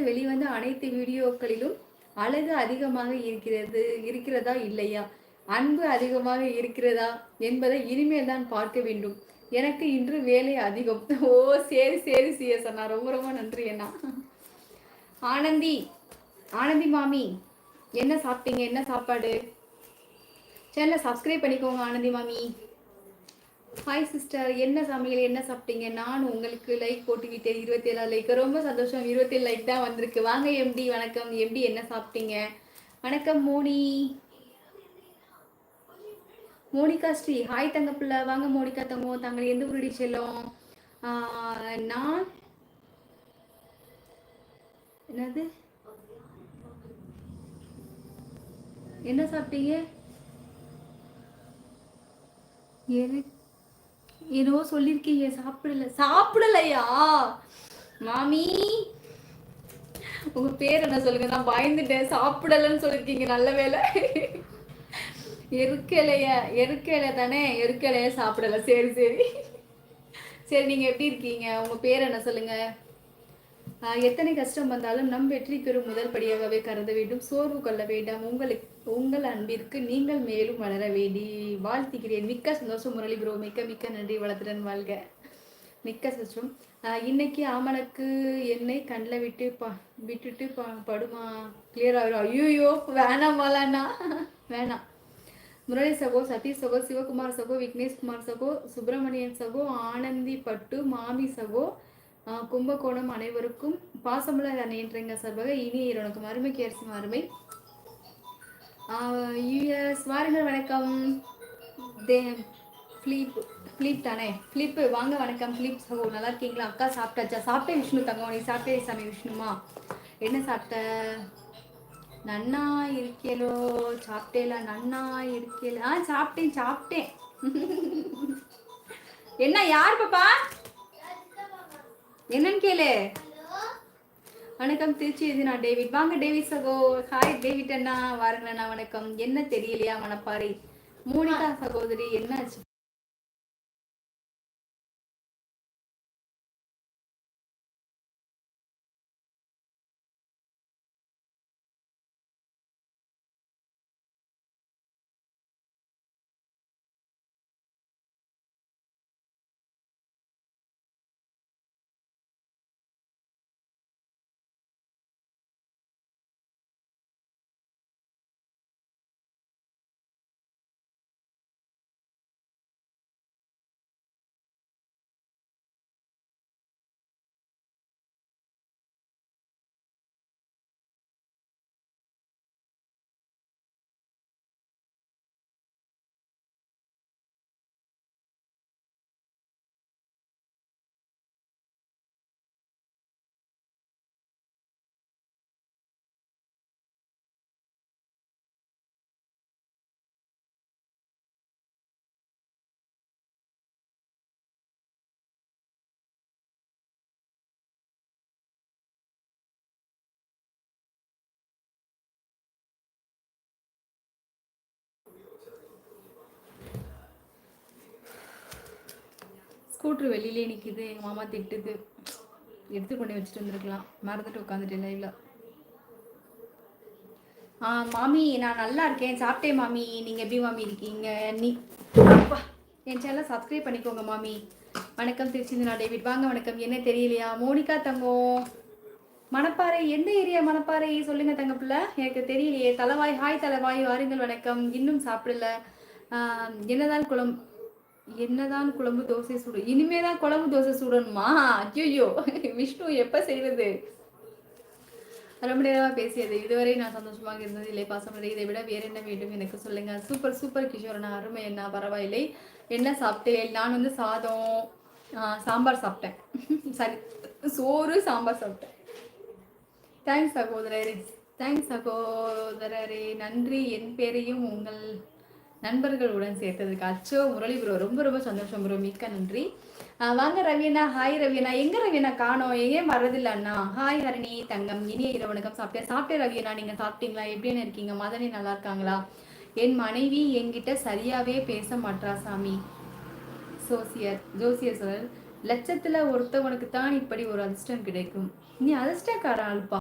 இருந்து வெளிவந்த அனைத்து வீடியோக்களிலும் அழகு அதிகமாக இருக்கிறது இருக்கிறதா இல்லையா? அன்பு அதிகமாக இருக்கிறதா என்பதை இனிமேல் தான் பார்க்க வேண்டும். எனக்கு இன்று வேலை அதிகம். ஓ சரி சரி சிஎஸ் அண்ணா. ரொம்ப ரொம்ப நன்றி அண்ணா. ஆனந்தி ஆனந்தி மாமி என்ன சாப்பிட்டீங்க? என்ன சாப்பாடு? சேனலை சப்ஸ்கிரைப் பண்ணிக்கோங்க ஆனந்தி மாமி. ஹாய் சிஸ்டர் என்ன சமையல்? என்ன சாப்பிட்டீங்க? நான் உங்களுக்கு லைக் போட்டுக்கிட்டேன். இருபத்தி ஏழாவது லைக் ரொம்ப சந்தோஷம். இருபத்தேழு லைக் தான் வந்திருக்கு. வாங்க எம்டி வணக்கம். எம்டி என்ன சாப்பிட்டீங்க? வணக்கம் மோனி. மோனிகா ஸ்ரீ. ஹாய் தங்க வாங்க மோனிகா தங்கம் தாங்கள் எந்த ஊருடி செல்லும்? நான் என்னது? என்ன சாப்பிட்டீங்க? எது ஏதோ சொல்லியிருக்கீங்க சாப்பிடல. சாப்பிடலையா? மாமி உங்க பேர் என்ன சொல்லுங்க? நான் பயந்துட்டேன். சாப்பிடலன்னு சொல்லிருக்கீங்க நல்ல வேலை எருக்கலைய எருக்கலை தானே? எருக்கலைய சாப்பிடல. சரி சரி. சரி நீங்க எப்படி இருக்கீங்க? உங்க பேர் என்ன சொல்லுங்க? எத்தனை கஷ்டம் வந்தாலும் நம் வெற்றி பெறும் முதல் படியாகவே கருத வேண்டும். சோர்வு கொள்ள வேண்டாம். உங்களுக்கு உங்கள் அன்பிற்கு நீங்கள் மேலும் வளர வேண்டி வாழ்த்துகிறேன். மிக்க சந்தோஷம் முரளி ப்ரோ மிக்க மிக்க நன்றி. வளத்துடன் வாழ்க. மிக்க சந்தோஷம். இன்னைக்கு ஆமனுக்கு என்னை கண்ணில் விட்டு ப விட்டுட்டு ப படுமா? கிளியர் ஆகிடும் ஐயோயோ வேணாம் வாழாண்ணா வேணாம். முரளி சகோ சதீஷ் சகோ சிவகுமார் சகோ விக்னேஷ் குமார் சகோ சுப்பிரமணியன் சகோ ஆனந்தி பட்டு மாமி சகோ கும்பகோணம் அனைவருக்கும் பாசமுள்ள அணையன்றங்க சார்பாக இனிய இரவனுக்கும் அருமைக்கு அரிசி அருமை. யூஎஸ் வாருங்கள் வணக்கம். தே ஃப்ளீப் ஃப்ளீப் தானே? ஃப்ளிப்பு வாங்க வணக்கம். ஃப்ளிப் சகோ நல்லா இருக்கீங்களா? அக்கா சாப்பிட்டாச்சா? சாப்பிட்டேன் விஷ்ணு தங்கம் நீ சாப்பிட்டே சாமி விஷ்ணுமா. என்ன சாப்பிட்ட? நன்னா இருக்கேலோ சாப்பிட்டேல நன்னா இருக்கேல ஆ சாப்பிட்டேன் சாப்பிட்டேன். என்ன யார் பாப்பா? என்னன்னு கேளு. வணக்கம் திருச்சி இது நான் டேவிட். வாங்க டேவிட் சகோ. ஹாய் டேவிட் அண்ணா. வாருங்க அண்ணா வணக்கம். என்ன தெரியலையா மனப்பாறை மோனிகா சகோதரி என்னாச்சு? ஸ்கூட்ரு வெளியிலே நிற்கிது எங்கள் மாமா திட்டுது. எடுத்து கொண்டு வச்சுட்டு வந்திருக்கலாம். மறந்துட்டு உட்காந்துட்டேன் லைவ்ல ஆ மாமி நான் நல்லா இருக்கேன். சாப்பிட்டேன் மாமி. நீங்கள் எப்படி மாமி இருக்கீங்க? நீ என் சேனலை சப்ஸ்கிரைப் பண்ணிக்கோங்க மாமி. வணக்கம் திருச்சி நான் டேவிட். வாங்க வணக்கம். என்ன தெரியலையா? மோனிகா தங்கம். மணப்பாறை எந்த ஏரியா மணப்பாறை? சொல்லுங்க தங்க பிள்ளை எனக்கு தெரியலையே. தலைவாய் ஹாய் தலைவாய். வாருங்கள் வணக்கம். இன்னும் சாப்பிடல. என்னதான் குழம்பு என்னதான் குழம்பு தோசை சுடு இனிமே தான் குழம்பு தோசை சுடணுமா? ஐயோ விஷ்ணு எப்ப செய்வது? ரொம்ப நேரமா பேசியது. இதுவரை நான் சந்தோஷமாக இருந்தது இல்லை பாசமலை இதை விட வேற என்ன வேண்டும் எனக்கு சொல்லுங்க. சூப்பர் சூப்பர் கிஷோரனா. அருமை என்ன பரவாயில்லை. என்ன சாப்பிட்டேன்? நான் வந்து சாதம் சாம்பார் சாப்பிட்டேன். சரி சோறு சாம்பார் சாப்பிட்டேன். தேங்க்ஸ் சகோதரரே. தேங்க்ஸ் சகோதரரே. நன்றி. என் பேரையும் உங்கள் நண்பர்களுடன் சேர்த்ததுக்கு அச்சோ முரளி ப்ரோ. ரொம்ப ரொம்ப சந்தோஷம் ப்ரோ. மிக்க நன்றி. வாங்க ரவியண்ணா. ஹாய் ரவியண்ணா. எங்க ரவியண்ணா காணோம்? ஏன் வர்றதில்ல அண்ணா? ஹாய் ஹரணி தங்கம். இனிய இரவு வணக்கம். சாப்பிட்டேன் சாப்பிட்டேன் ரவியண்ணா. நீங்க சாப்பிட்டீங்களா? எப்படின்னு இருக்கீங்க? மதனி நல்லா இருக்காங்களா? என் மனைவி என்கிட்ட சரியாவே பேச மாட்றா சாமி. சோசியர் ஜோசியர் சார் லட்சத்துல ஒருத்தவனுக்கு தான் இப்படி ஒரு அதிர்ஷ்டம் கிடைக்கும். நீ அதிர்ஷ்டக்காரன் அழுப்பா.